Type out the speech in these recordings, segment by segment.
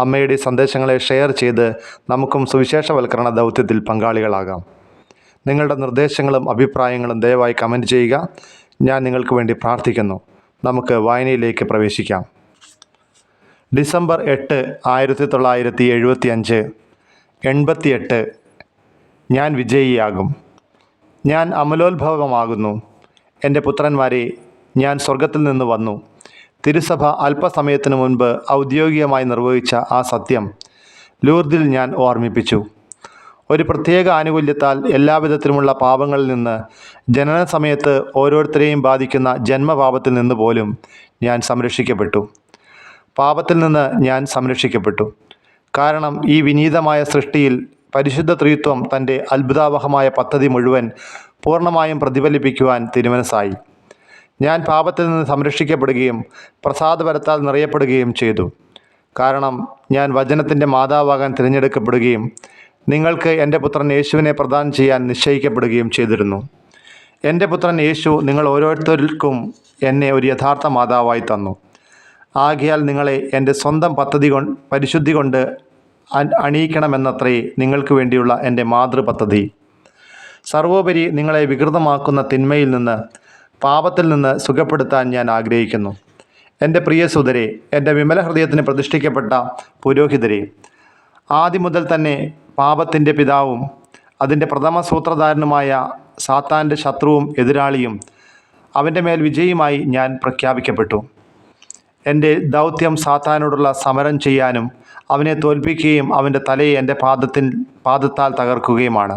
അമ്മയുടെ സന്ദേശങ്ങളെ ഷെയർ ചെയ്ത് നമുക്കും സുവിശേഷവൽക്കരണ ദൗത്യത്തിൽ പങ്കാളികളാകാം. നിങ്ങളുടെ നിർദ്ദേശങ്ങളും അഭിപ്രായങ്ങളും ദയവായി കമന്റ് ചെയ്യുക. ഞാൻ നിങ്ങൾക്ക് വേണ്ടി പ്രാർത്ഥിക്കുന്നു. നമുക്ക് വായനയിലേക്ക് പ്രവേശിക്കാം. ഡിസംബർ എട്ട് ആയിരത്തി തൊള്ളായിരത്തി എഴുപത്തി അഞ്ച് എൺപത്തിയെട്ട് ഞാൻ വിജയിയാകും. ഞാൻ അമലോത്ഭവമാകുന്നു. എന്റെ പുത്രന്മാരെ ഞാൻ സ്വർഗത്തിൽ നിന്ന് വന്നു. തിരുസഭ അല്പസമയത്തിനു മുൻപ് ഔദ്യോഗികമായി നിർവഹിച്ച ആ സത്യം ലൂർദിൽ ഞാൻ ഓർമ്മിപ്പിച്ചു. ഒരു പ്രത്യേക ആനുകൂല്യത്താൽ എല്ലാവിധത്തിലുമുള്ള പാപങ്ങളിൽ നിന്ന് ജനന സമയത്ത് ഓരോരുത്തരെയും ബാധിക്കുന്ന ജന്മപാപത്തിൽ നിന്ന് പോലും ഞാൻ സംരക്ഷിക്കപ്പെട്ടു. പാപത്തിൽ നിന്ന് ഞാൻ സംരക്ഷിക്കപ്പെട്ടു. കാരണം ഈ വിനീതമായ സൃഷ്ടിയിൽ പരിശുദ്ധ ത്രിത്വം തന്റെ അത്ഭുതാവഹമായ പദ്ധതി മുഴുവൻ പൂർണമായും പ്രതിഫലിപ്പിക്കുവാൻ തിരുമനസ്സായി. ഞാൻ പാപത്തിൽ നിന്ന് സംരക്ഷിക്കപ്പെടുകയും പ്രസാദപരത്താൽ നിറയപ്പെടുകയും ചെയ്തു. കാരണം ഞാൻ വചനത്തിന്റെ മാതാവാകാൻ തിരഞ്ഞെടുക്കപ്പെടുകയും നിങ്ങൾക്ക് എന്റെ പുത്രൻ യേശുവിനെ പ്രദാനം ചെയ്യാൻ നിശ്ചയിക്കപ്പെടുകയും ചെയ്തിരുന്നു. എന്റെ പുത്രൻ യേശു നിങ്ങൾ ഓരോരുത്തർക്കും എന്നെ ഒരു യഥാർത്ഥ മാതാവായി തന്നു. ആകയാൽ നിങ്ങളെ എന്റെ സ്വന്തം പദ്ധതി കൊണ്ട് പരിശുദ്ധി കൊണ്ട് അണിയിക്കണമെന്നത്രേ നിങ്ങൾക്ക് വേണ്ടിയുള്ള എന്റെ മാതൃ പദ്ധതി സർവോപരി നിങ്ങളെ വികൃതമാക്കുന്ന തിന്മയിൽ നിന്ന് പാപത്തിൽ നിന്ന് സുഖപ്പെടുത്താൻ ഞാൻ ആഗ്രഹിക്കുന്നു. എന്റെ പ്രിയ സുതരെ എന്റെ വിമല ഹൃദയത്തിന് പ്രതിഷ്ഠിക്കപ്പെട്ട പുരോഹിതരെ ആദ്യം മുതൽ തന്നെ പാപത്തിന്റെ പിതാവും അതിന്റെ പ്രഥമ സൂത്രധാരനുമായ സാത്താന്റെ ശത്രുവും എതിരാളിയും അവന്റെ മേൽ വിജയിയുമായി ഞാൻ പ്രഖ്യാപിക്കപ്പെട്ടു. എന്റെ ദൗത്യം സാത്താനോടുള്ള സമരം ചെയ്യാനും അവനെ തോൽപ്പിക്കുകയും അവന്റെ തലയെ എന്റെ പാദത്തിൽ പാദത്താൽ തകർക്കുകയുമാണ്.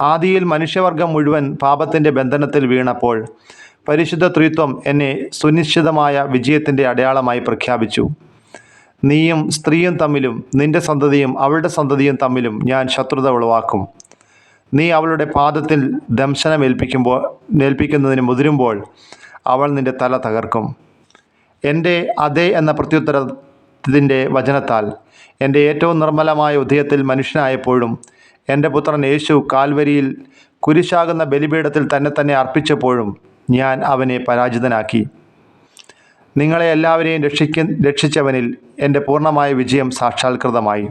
ആദിയിൽ മനുഷ്യവർഗം മുഴുവൻ പാപത്തിന്റെ ബന്ധനത്തിൽ വീണപ്പോൾ പരിശുദ്ധ ത്രിത്വം എന്നെ സുനിശ്ചിതമായ വിജയത്തിന്റെ അടയാളമായി പ്രഖ്യാപിച്ചു. നീയും സ്ത്രീയും തമ്മിലും നിന്റെ സന്തതിയും അവളുടെ സന്തതിയും തമ്മിലും ഞാൻ ശത്രുത ഉളവാക്കും. നീ അവളുടെ പാദത്തിൽ ദംശനമേൽപ്പിക്കുമ്പോൾ ഏൽപ്പിക്കുന്നതിന് മുതിരുമ്പോൾ അവൾ നിന്റെ തല തകർക്കും. എന്റെ അതേ എന്ന പ്രത്യുത്തരത്തിന്റെ വചനത്താൽ എന്റെ ഏറ്റവും നിർമ്മലമായ ഉദയത്തിൽ മനുഷ്യനായപ്പോഴും എന്റെ പുത്രൻ യേശു കാൽവരിയിൽ കുരിശാകുന്ന ബലിപീഠത്തിൽ തന്നെ തന്നെ അർപ്പിച്ചപ്പോഴും ഞാൻ അവനെ പരാജിതനാക്കി. നിങ്ങളെ എല്ലാവരെയും രക്ഷിക്ക രക്ഷിച്ചവനിൽ എന്റെ പൂർണമായ വിജയം സാക്ഷാത്കൃതമായി.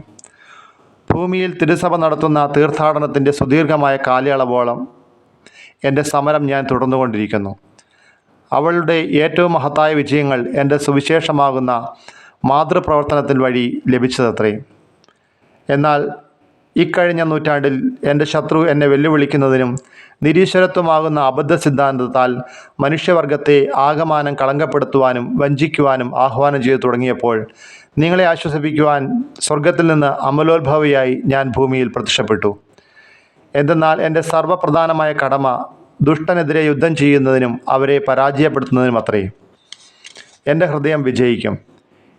ഭൂമിയിൽ തിരുസഭ നടത്തുന്ന തീർത്ഥാടനത്തിന്റെ സുദീർഘമായ കാലയളവോളം എന്റെ സമരം ഞാൻ തുടർന്നുകൊണ്ടിരിക്കുന്നു. അവളുടെ ഏറ്റവും മഹത്തായ വിജയങ്ങൾ എന്റെ സുവിശേഷമാകുന്ന മാതൃപ്രവർത്തനത്തിൽ വഴി ലഭിച്ചതത്രേ. എന്നാൽ ഇക്കഴിഞ്ഞ നൂറ്റാണ്ടിൽ എന്റെ ശത്രു എന്നെ വെല്ലുവിളിക്കുന്നതിനും നിരീശ്വരത്വമാകുന്ന അബദ്ധ സിദ്ധാന്തത്താൽ മനുഷ്യവർഗത്തെ ആകമാനം കളങ്കപ്പെടുത്തുവാനും വഞ്ചിക്കുവാനും ആഹ്വാനം ചെയ്തു തുടങ്ങിയപ്പോൾ നിങ്ങളെ ആശ്വസിപ്പിക്കുവാൻ സ്വർഗത്തിൽ നിന്ന് അമലോത്ഭവിയായി ഞാൻ ഭൂമിയിൽ പ്രത്യക്ഷപ്പെട്ടു. എന്തെന്നാൽ എന്റെ സർവപ്രധാനമായ കടമ ദുഷ്ടനെതിരെ യുദ്ധം ചെയ്യുന്നതിനും അവരെ പരാജയപ്പെടുത്തുന്നതിനും അത്രേ. എന്റെ ഹൃദയം വിജയിക്കും.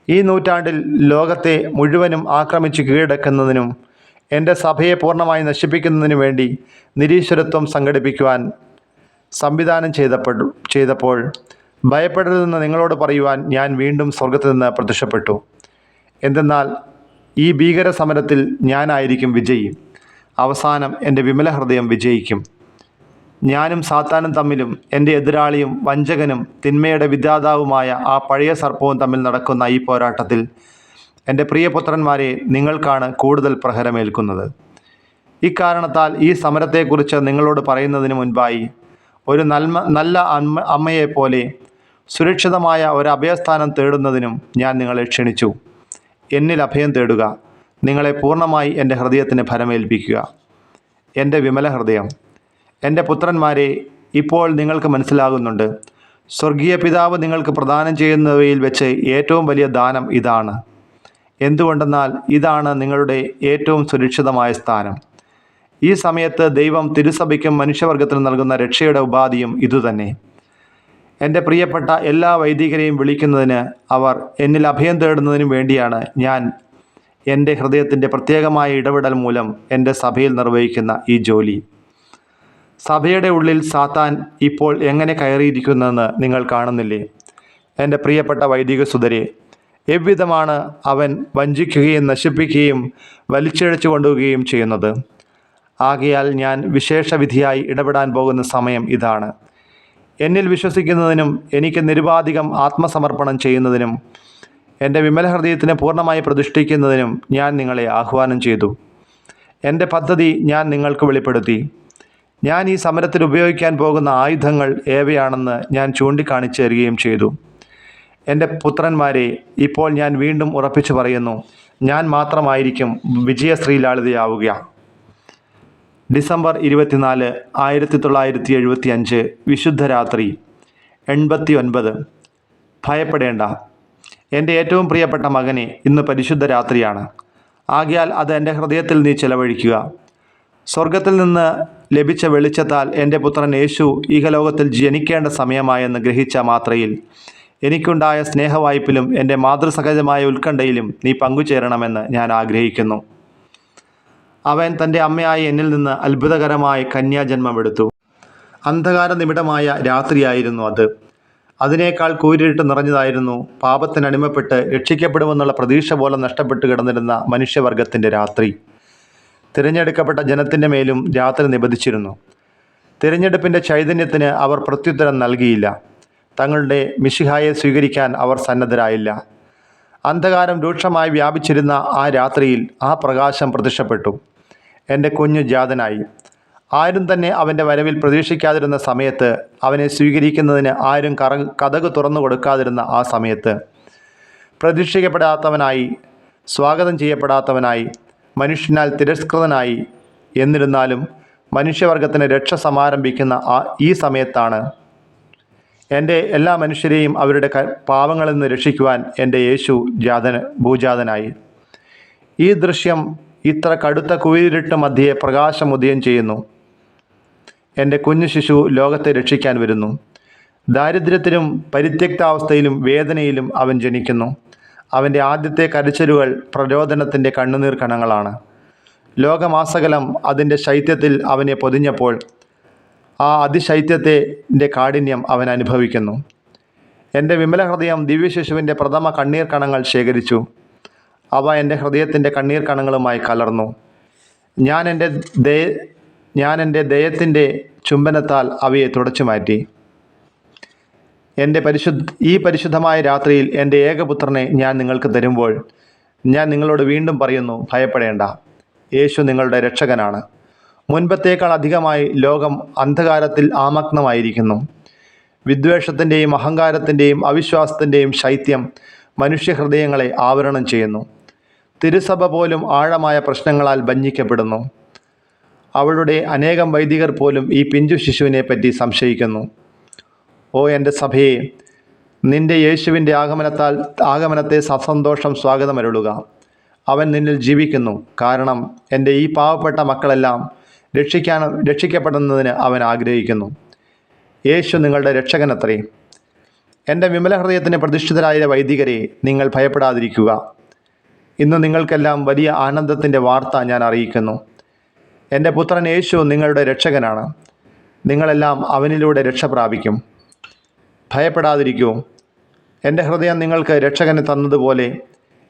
ഈ നൂറ്റാണ്ടിൽ ലോകത്തെ മുഴുവനും ആക്രമിച്ച് കീഴടക്കുന്നതിനും എന്റെ സഭയെ പൂർണമായി നശിപ്പിക്കുന്നതിന് വേണ്ടി നിരീശ്വരത്വം സംഘടിപ്പിക്കുവാൻ സംവിധാനം ചെയ്തപ്പെട്ടു ചെയ്തപ്പോൾ ഭയപ്പെടരുതെന്ന് നിങ്ങളോട് പറയുവാൻ ഞാൻ വീണ്ടും സ്വർഗത്തിൽ നിന്ന് പ്രത്യക്ഷപ്പെട്ടു. എന്തെന്നാൽ ഈ ഭീകര സമരത്തിൽ ഞാനായിരിക്കും വിജയി. അവസാനം എന്റെ വിമല ഹൃദയം വിജയിക്കും. ഞാനും സാത്താനും തമ്മിലും എന്റെ എതിരാളിയും വഞ്ചകനും തിന്മയുടെ വിദ്യാതാവുമായ ആ പഴയ സർപ്പവും തമ്മിൽ നടക്കുന്ന ഈ പോരാട്ടത്തിൽ എന്റെ പ്രിയപുത്രന്മാരെ നിങ്ങൾക്കാണ് കൂടുതൽ പ്രഹരമേൽക്കുന്നത്. ഇക്കാരണത്താൽ ഈ സമരത്തെക്കുറിച്ച് നിങ്ങളോട് പറയുന്നതിന് മുൻപായി ഒരു നന്മ നല്ല അമ്മ അമ്മയെപ്പോലെ സുരക്ഷിതമായ ഒരു അഭയസ്ഥാനം തേടുന്നതിനും ഞാൻ നിങ്ങളെ ക്ഷണിച്ചു. എന്നിൽ അഭയം തേടുക. നിങ്ങളെ പൂർണമായി എന്റെ ഹൃദയത്തിന് ഫലമേൽപ്പിക്കുക. എന്റെ വിമല ഹൃദയം. എന്റെ പുത്രന്മാരെ ഇപ്പോൾ നിങ്ങൾക്ക് മനസ്സിലാകുന്നുണ്ട്. സ്വർഗീയ പിതാവ് നിങ്ങൾക്ക് പ്രദാനം ചെയ്യുന്നവയിൽ വെച്ച് ഏറ്റവും വലിയ ദാനം ഇതാണ്. എന്തുകൊണ്ടെന്നാൽ ഇതാണ് നിങ്ങളുടെ ഏറ്റവും സുരക്ഷിതമായ സ്ഥാനം. ഈ സമയത്ത് ദൈവം തിരുസഭയ്ക്കും മനുഷ്യവർഗത്തിനും നൽകുന്ന രക്ഷയുടെ ഉപാധിയും ഇതുതന്നെ. എന്റെ പ്രിയപ്പെട്ട എല്ലാ വൈദികരെയും വിളിക്കുന്നതിന് അവർ എന്നിൽ അഭയം തേടുന്നതിനും വേണ്ടിയാണ് ഞാൻ എന്റെ ഹൃദയത്തിന്റെ പ്രത്യേകമായ ഇടപെടൽ മൂലം എന്റെ സഭയിൽ നിർവഹിക്കുന്ന ഈ ജോലി. സഭയുടെ ഉള്ളിൽ സാത്താൻ ഇപ്പോൾ എങ്ങനെ കയറിയിരിക്കുന്നതെന്ന് നിങ്ങൾ കാണുന്നില്ലേ? എന്റെ പ്രിയപ്പെട്ട വൈദിക സുതരെ എவ்விധമാണ് അവൻ വഞ്ചിക്കുകയും നശിപ്പിക്കുകയും വലിച്ചിഴച്ചു കൊണ്ടുപോവുകയും ചെയ്യുന്നത്? ആകയാൽ ഞാൻ വിശേഷവിധിയായി ഇടപെടാൻ പോകുന്ന സമയം ഇതാണ്. എന്നിൽ വിശ്വസിക്കുന്നതിനും എനിക്ക് നിരുപാധികം ആത്മസമർപ്പണം ചെയ്യുന്നതിനും എന്റെ വിമല ഹൃദയത്തിനെ പൂർണമായി പ്രതിഷ്ഠിക്കുന്നതിനും ഞാൻ നിങ്ങളെ ആഹ്വാനം ചെയ്തു. എന്റെ പദ്ധതി ഞാൻ നിങ്ങൾക്ക് വെളിപ്പെടുത്തി. ഞാൻ ഈ സമരത്തിൽ ഉപയോഗിക്കാൻ പോകുന്ന ആയുധങ്ങൾ ഏവയാണെന്ന് ഞാൻ ചൂണ്ടിക്കാണിച്ചു തരികയും ചെയ്തു. എന്റെ പുത്രന്മാരെ ഇപ്പോൾ ഞാൻ വീണ്ടും ഉറപ്പിച്ചു പറയുന്നു ഞാൻ മാത്രമായിരിക്കും വിജയശ്രീലാളിതയാവുക ഡിസംബർ ഇരുപത്തിനാല് ആയിരത്തി തൊള്ളായിരത്തി എഴുപത്തി അഞ്ച് വിശുദ്ധ രാത്രി എൺപത്തി ഒൻപത് ഭയപ്പെടേണ്ട. എന്റെ ഏറ്റവും പ്രിയപ്പെട്ട മകനെ ഇന്ന് പരിശുദ്ധ രാത്രിയാണ്. ആകയാൽ അത് എന്റെ ഹൃദയത്തിൽ നീ ചെലവഴിക്കുക. സ്വർഗത്തിൽ നിന്ന് ലഭിച്ച വെളിച്ചത്താൽ എന്റെ പുത്രൻ യേശു ഇഹലോകത്തിൽ ജനിക്കേണ്ട സമയമായെന്ന് ഗ്രഹിച്ച മാത്രയിൽ എനിക്കുണ്ടായ സ്നേഹവായ്പിലും എന്റെ മാതൃസഹജമായ ഉത്കണ്ഠയിലും നീ പങ്കുചേരണമെന്ന് ഞാൻ ആഗ്രഹിക്കുന്നു. അവൻ തന്റെ അമ്മയായി എന്നിൽ നിന്ന് അത്ഭുതകരമായി കന്യാജന്മമെടുത്തു അന്ധകാര നിമിടമായ രാത്രിയായിരുന്നു അത്. അതിനേക്കാൾ കൂരിട്ട് നിറഞ്ഞതായിരുന്നു പാപത്തിനടിമപ്പെട്ട് രക്ഷിക്കപ്പെടുമെന്നുള്ള പ്രതീക്ഷ പോലെ നഷ്ടപ്പെട്ട് കിടന്നിരുന്ന മനുഷ്യവർഗത്തിന്റെ രാത്രി. തിരഞ്ഞെടുക്കപ്പെട്ട ജനത്തിന്റെ മേലും രാത്രി നിബന്ധിച്ചിരുന്നു. തിരഞ്ഞെടുപ്പിന്റെ ചൈതന്യത്തിന് അവർ പ്രത്യുത്തരം നൽകിയില്ല. തങ്ങളുടെ മിശിഹായെ സ്വീകരിക്കാൻ അവർ സന്നദ്ധരായില്ല. അന്ധകാരം രൂക്ഷമായി വ്യാപിച്ചിരുന്ന ആ രാത്രിയിൽ ആ പ്രകാശം പ്രത്യക്ഷപ്പെട്ടു. എന്റെ കുഞ്ഞു ജാതനായി. ആരും തന്നെ അവന്റെ വരവിൽ പ്രതീക്ഷിക്കാതിരുന്ന സമയത്ത് അവനെ സ്വീകരിക്കുന്നതിന് ആരും കറ കഥക് തുറന്നു കൊടുക്കാതിരുന്ന ആ സമയത്ത്. പ്രതീക്ഷിക്കപ്പെടാത്തവനായി സ്വാഗതം ചെയ്യപ്പെടാത്തവനായി മനുഷ്യനാൽ തിരസ്കൃതനായി എന്നിരുന്നാലും മനുഷ്യവർഗത്തിന് രക്ഷ സമാരംഭിക്കുന്ന ആ ഈ സമയത്താണ് എന്റെ എല്ലാ മനുഷ്യരെയും അവരുടെ പാവങ്ങളിൽ നിന്ന് രക്ഷിക്കുവാൻ എന്റെ യേശു ജാതന ഭൂജാതനായി. ഈ ദൃശ്യം ഇത്ര കടുത്ത കുയിലിട്ട് മധ്യേ പ്രകാശം ഉദയം ചെയ്യുന്നു. എന്റെ കുഞ്ഞു ശിശു ലോകത്തെ രക്ഷിക്കാൻ വരുന്നു. ദാരിദ്ര്യത്തിലും പരിത്യക്താവസ്ഥയിലും വേദനയിലും അവൻ ജനിക്കുന്നു. അവന്റെ ആദ്യത്തെ കരച്ചിലുകൾ പ്രചോദനത്തിന്റെ കണ്ണുനീർ കണങ്ങളാണ്. ലോകമാസകലം അതിന്റെ ശൈത്യത്തിൽ അവനെ പൊതിഞ്ഞപ്പോൾ ആ അതിശൈത്യത്തിന്റെ കാഠിന്യം അവൻ അനുഭവിക്കുന്നു. എന്റെ വിമല ഹൃദയം ദിവ്യശിശുവിന്റെ പ്രഥമ കണ്ണീർ കണങ്ങൾ ശേഖരിച്ചു. അവ എന്റെ ഹൃദയത്തിന്റെ കണ്ണീർ കണങ്ങളുമായി കലർന്നു. ഞാൻ എന്റെ ദയ ഞാൻ എന്റെ ദയത്തിന്റെ ചുംബനത്താൽ അവയെ തുടച്ചു മാറ്റി. എന്റെ പരിശുദ്ധ ഈ പരിശുദ്ധമായ രാത്രിയിൽ എന്റെ ഏകപുത്രനെ ഞാൻ നിങ്ങൾക്ക് തരുമ്പോൾ ഞാൻ നിങ്ങളോട് വീണ്ടും പറയുന്നു ഭയപ്പെടേണ്ട. യേശു നിങ്ങളുടെ രക്ഷകനാണ്. മുൻപത്തേക്കാൾ അധികമായി ലോകം അന്ധകാരത്തിൽ ആമഗ്നമായിരിക്കുന്നു. വിദ്വേഷത്തിന്റെയും അഹങ്കാരത്തിന്റെയും അവിശ്വാസത്തിന്റെയും ശൈത്യം മനുഷ്യഹൃദയങ്ങളെ ആവരണം ചെയ്യുന്നു. തിരുസഭ പോലും ആഴമായ പ്രശ്നങ്ങളാൽ ബന്ധിക്കപ്പെടുന്നു അവളുടെ അനേകം വൈദികർ പോലും ഈ പിഞ്ചു ശിശുവിനെ പറ്റി സംശയിക്കുന്നു. ഓ എന്റെ സഭയെ നിന്റെ യേശുവിന്റെ ആഗമനത്താൽ ആഗമനത്തെ സസന്തോഷം സ്വാഗതമരുളുക. അവൻ നിന്നിൽ ജീവിക്കുന്നു. കാരണം എന്റെ ഈ പാവപ്പെട്ട മക്കളെല്ലാം രക്ഷിക്കാൻ രക്ഷിക്കപ്പെടുന്നതിന് അവൻ ആഗ്രഹിക്കുന്നു. യേശു നിങ്ങളുടെ രക്ഷകനത്രേ. എന്റെ വിമല ഹൃദയത്തിന് പ്രതിഷ്ഠിതരായ വൈദികരെ നിങ്ങൾ ഭയപ്പെടാതിരിക്കുക. ഇന്ന് നിങ്ങൾക്കെല്ലാം വലിയ ആനന്ദത്തിന്റെ വാർത്ത ഞാൻ അറിയിക്കുന്നു. എന്റെ പുത്രൻ യേശു നിങ്ങളുടെ രക്ഷകനാണ്. നിങ്ങളെല്ലാം അവനിലൂടെ രക്ഷ പ്രാപിക്കും. ഭയപ്പെടാതിരിക്കൂ. എന്റെ ഹൃദയം നിങ്ങൾക്ക് രക്ഷകനെ തന്നതുപോലെ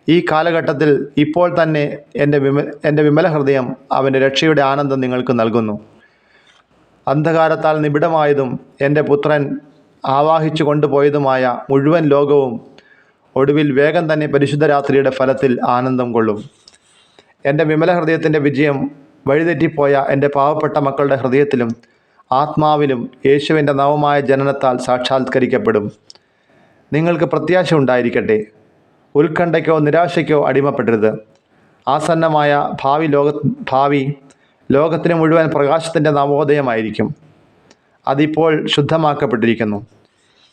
ഈ കാലഘട്ടത്തിൽ ഇപ്പോൾ തന്നെ എന്റെ വിമ എന്റെ വിമല ഹൃദയം അവന്റെ രക്ഷയുടെ ആനന്ദം നിങ്ങൾക്ക് നൽകുന്നു. അന്ധകാരത്താൽ നിബിഡമായതും എന്റെ പുത്രൻ ആവാഹിച്ചു കൊണ്ടുപോയതുമായ മുഴുവൻ ലോകവും ഒടുവിൽ വേഗം തന്നെ പരിശുദ്ധ രാത്രിയുടെ ഫലത്തിൽ ആനന്ദം കൊള്ളും. എന്റെ വിമല ഹൃദയത്തിന്റെ വിജയം വഴിതെറ്റിപ്പോയ എന്റെ പാവപ്പെട്ട മക്കളുടെ ഹൃദയത്തിലും ആത്മാവിലും യേശുവിന്റെ നവമായ ജനനത്താൽ സാക്ഷാത്കരിക്കപ്പെടും. നിങ്ങൾക്ക് പ്രത്യാശ ഉണ്ടായിരിക്കട്ടെ. ഉത്കണ്ഠയ്ക്കോ നിരാശയ്ക്കോ അടിമപ്പെടരുത്. ആസന്നമായ ഭാവി ലോക ഭാവി ലോകത്തിന് മുഴുവൻ പ്രകാശത്തിന്റെ നവോദയമായിരിക്കും. അതിപ്പോൾ ശുദ്ധമാക്കപ്പെട്ടിരിക്കുന്നു.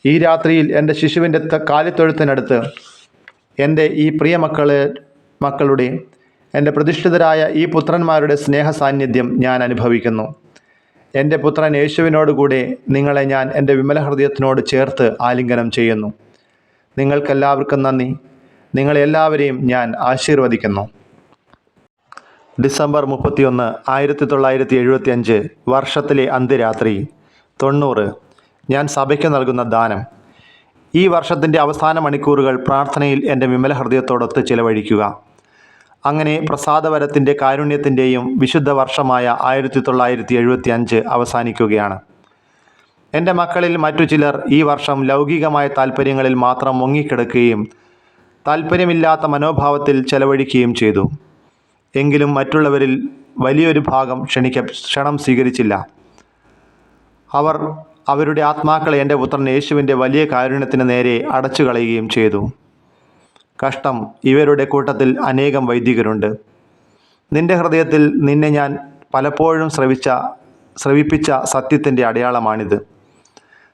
ഈ രാത്രിയിൽ എന്റെ ശിശുവിന്റെ കാലിത്തൊഴുത്തിനടുത്ത് എന്റെ ഈ പ്രിയ മക്കളെ മക്കളുടെ എന്റെ പ്രതിഷ്ഠിതരായ ഈ പുത്രന്മാരുടെ സ്നേഹ സാന്നിധ്യം ഞാൻ അനുഭവിക്കുന്നു. എന്റെ പുത്രൻ യേശുവിനോടുകൂടെ നിങ്ങളെ ഞാൻ എന്റെ വിമല ഹൃദയത്തിനോട് ചേർത്ത് ആലിംഗനം ചെയ്യുന്നു. നിങ്ങൾക്കെല്ലാവർക്കും നന്ദി. നിങ്ങളെല്ലാവരെയും ഞാൻ ആശീർവദിക്കുന്നു. ഡിസംബർ മുപ്പത്തിയൊന്ന് ആയിരത്തി തൊള്ളായിരത്തി എഴുപത്തി അഞ്ച് വർഷത്തിലെ അന്ത്യരാത്രി തൊണ്ണൂറ്. ഞാൻ സഭയ്ക്ക് നൽകുന്ന ദാനം. ഈ വർഷത്തിന്റെ അവസാന മണിക്കൂറുകൾ പ്രാർത്ഥനയിൽ എന്റെ വിമല ഹൃദയത്തോടൊത്ത് ചിലവഴിക്കുക. അങ്ങനെ പ്രസാദവരത്തിന്റെ കാരുണ്യത്തിന്റെയും വിശുദ്ധ വർഷമായ ആയിരത്തി തൊള്ളായിരത്തി എഴുപത്തി അഞ്ച് അവസാനിക്കുകയാണ്. എന്റെ മക്കളിൽ മറ്റു ചിലർ ഈ വർഷം ലൗകികമായ താല്പര്യങ്ങളിൽ മാത്രം മുങ്ങിക്കിടക്കുകയും താല്പര്യമില്ലാത്ത മനോഭാവത്തിൽ ചെലവഴിക്കുകയും ചെയ്തു. എങ്കിലും മറ്റുള്ളവരിൽ വലിയൊരു ഭാഗം ക്ഷണിക്ക ക്ഷണം സ്വീകരിച്ചില്ല. അവർ അവരുടെ ആത്മാക്കളെ എന്റെ പുത്രൻ യേശുവിന്റെ വലിയ കാരുണ്യത്തിന് നേരെ അടച്ചു കളയുകയും ചെയ്തു. കഷ്ടം ഇവരുടെ കൂട്ടത്തിൽ അനേകം വൈദികരുണ്ട്. നിന്റെ ഹൃദയത്തിൽ നിന്നെ ഞാൻ പലപ്പോഴും ശ്രവിച്ച ശ്രവിപ്പിച്ച സത്യത്തിന്റെ അടയാളമാണിത്.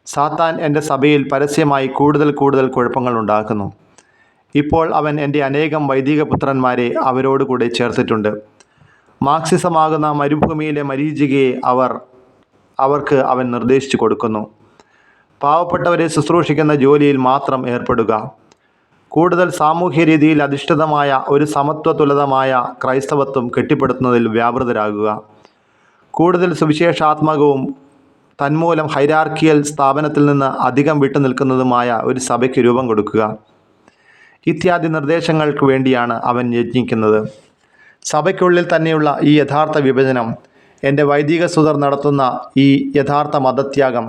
സാത്താൻ എന്റെ സഭയിൽ പരസ്യമായി കൂടുതൽ കൂടുതൽ കുഴപ്പങ്ങൾ ഉണ്ടാക്കുന്നു. ഇപ്പോൾ അവൻ എന്റെ അനേകം വൈദിക പുത്രന്മാരെ അവരോടുകൂടെ ചേർത്തിട്ടുണ്ട്. മാർക്സിസമാകുന്ന മരുഭൂമിയിലെ മരീചികയെ അവർ അവർക്ക് അവൻ നിർദ്ദേശിച്ചു കൊടുക്കുന്നു. പാവപ്പെട്ടവരെ ശുശ്രൂഷിക്കുന്ന ജോലിയിൽ മാത്രം ഏർപ്പെടുക. കൂടുതൽ സാമൂഹ്യ രീതിയിൽ അധിഷ്ഠിതമായ ഒരു സമത്വതുലതമായ ക്രൈസ്തവത്വം കെട്ടിപ്പടുത്തുന്നതിൽ വ്യാപൃതരാകുക. കൂടുതൽ സുവിശേഷാത്മകവും തന്മൂലം ഹൈരാർക്കിയൽ സ്ഥാപനത്തിൽ നിന്ന് അധികം വിട്ടുനിൽക്കുന്നതുമായ ഒരു സഭയ്ക്ക് രൂപം കൊടുക്കുക. ഇത്യാദി നിർദ്ദേശങ്ങൾക്ക് വേണ്ടിയാണ് അവൻ യജ്ഞിക്കുന്നത്. സഭയ്ക്കുള്ളിൽ തന്നെയുള്ള ഈ യഥാർത്ഥ വിഭജനം എന്റെ വൈദിക സുതർ നടത്തുന്ന ഈ യഥാർത്ഥ മതത്യാഗം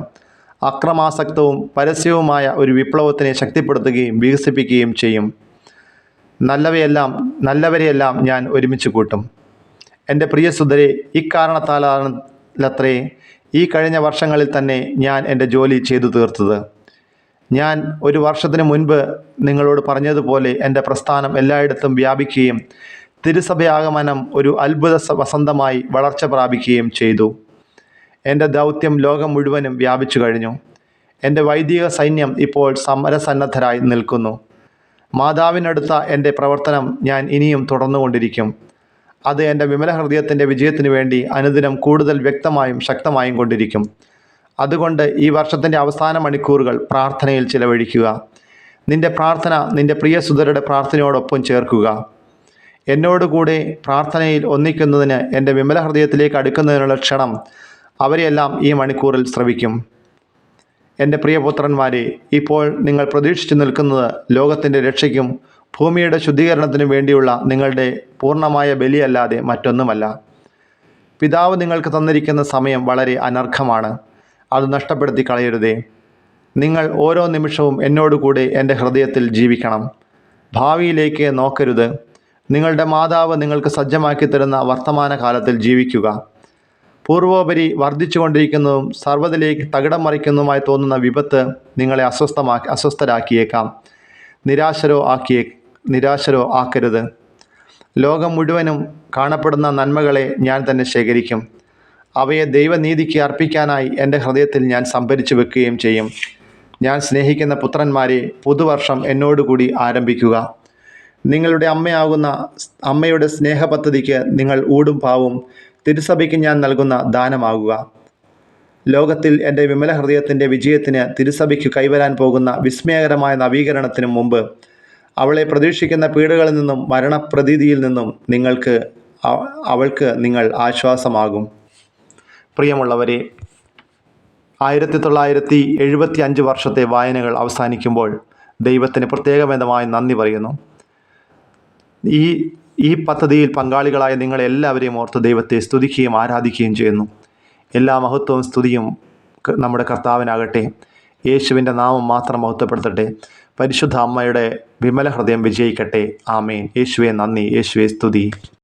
അക്രമാസക്തവും പരസ്യവുമായ ഒരു വിപ്ലവത്തിനെ ശക്തിപ്പെടുത്തുകയും വികസിപ്പിക്കുകയും ചെയ്യും. നല്ലവയെല്ലാം നല്ലവരെയെല്ലാം ഞാൻ ഒരുമിച്ച് കൂട്ടും. എന്റെ പ്രിയ സുതരെ ഇക്കാരണത്താലത്രേ ഈ കഴിഞ്ഞ വർഷങ്ങളിൽ തന്നെ ഞാൻ എന്റെ ജോലി ചെയ്തു തീർത്തത്. ഞാൻ ഒരു വർഷത്തിന് മുൻപ് നിങ്ങളോട് പറഞ്ഞതുപോലെ എന്റെ പ്രസ്ഥാനം എല്ലായിടത്തും വ്യാപിക്കുകയും തിരുസഭയാഗമനം ഒരു അത്ഭുത വസന്തമായി വളർച്ച പ്രാപിക്കുകയും ചെയ്തു. എന്റെ ദൗത്യം ലോകം മുഴുവനും വ്യാപിച്ചു കഴിഞ്ഞു. എന്റെ വൈദിക സൈന്യം ഇപ്പോൾ സമരസന്നദ്ധരായി നിൽക്കുന്നു. മാതാവിനടുത്ത എന്റെ പ്രവർത്തനം ഞാൻ ഇനിയും തുടർന്നുകൊണ്ടിരിക്കും. അത് എന്റെ വിമല ഹൃദയത്തിന്റെ വിജയത്തിനു വേണ്ടി അനുദിനം കൂടുതൽ വ്യക്തമായും ശക്തമായും കൊണ്ടിരിക്കും. അതുകൊണ്ട് ഈ വർഷത്തിന്റെ അവസാന മണിക്കൂറുകൾ പ്രാർത്ഥനയിൽ ചിലവഴിക്കുക. നിന്റെ പ്രാർത്ഥന നിന്റെ പ്രിയ സുതരുടെ പ്രാർത്ഥനയോടൊപ്പം ചേർക്കുക. എന്നോടുകൂടെ പ്രാർത്ഥനയിൽ ഒന്നിക്കുന്നതിന് എന്റെ വിമല ഹൃദയത്തിലേക്ക് അടുക്കുന്നതിനുള്ള ക്ഷണം അവരെയെല്ലാം ഈ മണിക്കൂറിൽ ശ്രവിക്കും എന്റെ പ്രിയപുത്രന്മാരെ ഇപ്പോൾ നിങ്ങൾ പ്രതീക്ഷിച്ചു നിൽക്കുന്നത് ലോകത്തിന്റെ രക്ഷയ്ക്കും ഭൂമിയുടെ ശുദ്ധീകരണത്തിനും വേണ്ടിയുള്ള നിങ്ങളുടെ പൂർണമായ ബലിയല്ലാതെ മറ്റൊന്നുമല്ല. പിതാവ് നിങ്ങൾക്ക് തന്നിരിക്കുന്ന സമയം വളരെ അനർഘമാണ്. അത് നഷ്ടപ്പെടുത്തി കളയരുതേ. നിങ്ങൾ ഓരോ നിമിഷവും എന്നോടുകൂടെ എന്റെ ഹൃദയത്തിൽ ജീവിക്കണം. ഭാവിയിലേക്ക് നോക്കരുത്. നിങ്ങളുടെ മാതാവ് നിങ്ങൾക്ക് സജ്ജമാക്കി തരുന്ന വർത്തമാന കാലത്തിൽ ജീവിക്കുക. പൂർവോപരി വർദ്ധിച്ചുകൊണ്ടിരിക്കുന്നതും സർവതിലേക്ക് തകിടം മറിക്കുന്നതുമായി തോന്നുന്ന വിപത്ത് നിങ്ങളെ അസ്വസ്ഥമാക്കി അസ്വസ്ഥരാക്കിയേക്കാം. നിരാശരോ ആക്കിയേ നിരാശരോ ആക്കരുത്. ലോകം മുഴുവനും കാണപ്പെടുന്ന നന്മകളെ ഞാൻ തന്നെ ശേഖരിക്കും. അവയെ ദൈവനീതിക്ക് അർപ്പിക്കാനായി എന്റെ ഹൃദയത്തിൽ ഞാൻ സംഭരിച്ചു വെക്കുകയും ചെയ്യും. ഞാൻ സ്നേഹിക്കുന്ന പുത്രന്മാരെ പുതുവർഷം എന്നോടുകൂടി ആരംഭിക്കുക. നിങ്ങളുടെ അമ്മയാകുന്ന അമ്മയുടെ സ്നേഹപദ്ധതിക്ക് നിങ്ങൾ ഊടും പാവും. തിരുസഭയ്ക്ക് ഞാൻ നൽകുന്ന ദാനമാകുക. ലോകത്തിൽ എന്റെ വിമല ഹൃദയത്തിന്റെ വിജയത്തിന് തിരുസഭയ്ക്ക് കൈവരാൻ പോകുന്ന വിസ്മയകരമായ നവീകരണത്തിനു മുമ്പ് അവളെ പ്രതീക്ഷിക്കുന്ന പീഡകളിൽ നിന്നും മരണപ്രതീതിയിൽ നിന്നും നിങ്ങൾക്ക് അവൾക്ക് നിങ്ങൾ ആശ്വാസമാകും. പ്രിയമുള്ളവരെ ആയിരത്തി തൊള്ളായിരത്തി എഴുപത്തി അഞ്ച് വർഷത്തെ വായനകൾ അവസാനിക്കുമ്പോൾ ദൈവത്തിന് പ്രത്യേകവിധമായി നന്ദി പറയുന്നു. ഈ ഈ പദ്ധതിയിൽ പങ്കാളികളായ നിങ്ങളെല്ലാവരെയും ഓർത്ത് ദൈവത്തെ സ്തുതിക്കുകയും ആരാധിക്കുകയും ചെയ്യുന്നു. എല്ലാ മഹത്വവും സ്തുതിയും നമ്മുടെ കർത്താവിനാകട്ടെ. യേശുവിന്റെ നാമം മാത്രം മഹത്വപ്പെടുത്തട്ടെ. പരിശുദ്ധ അമ്മയുടെ വിമല ഹൃദയം വിജയിക്കട്ടെ. ആമേൻ. യേശുവെ നന്ദി. യേശുവെ സ്തുതി.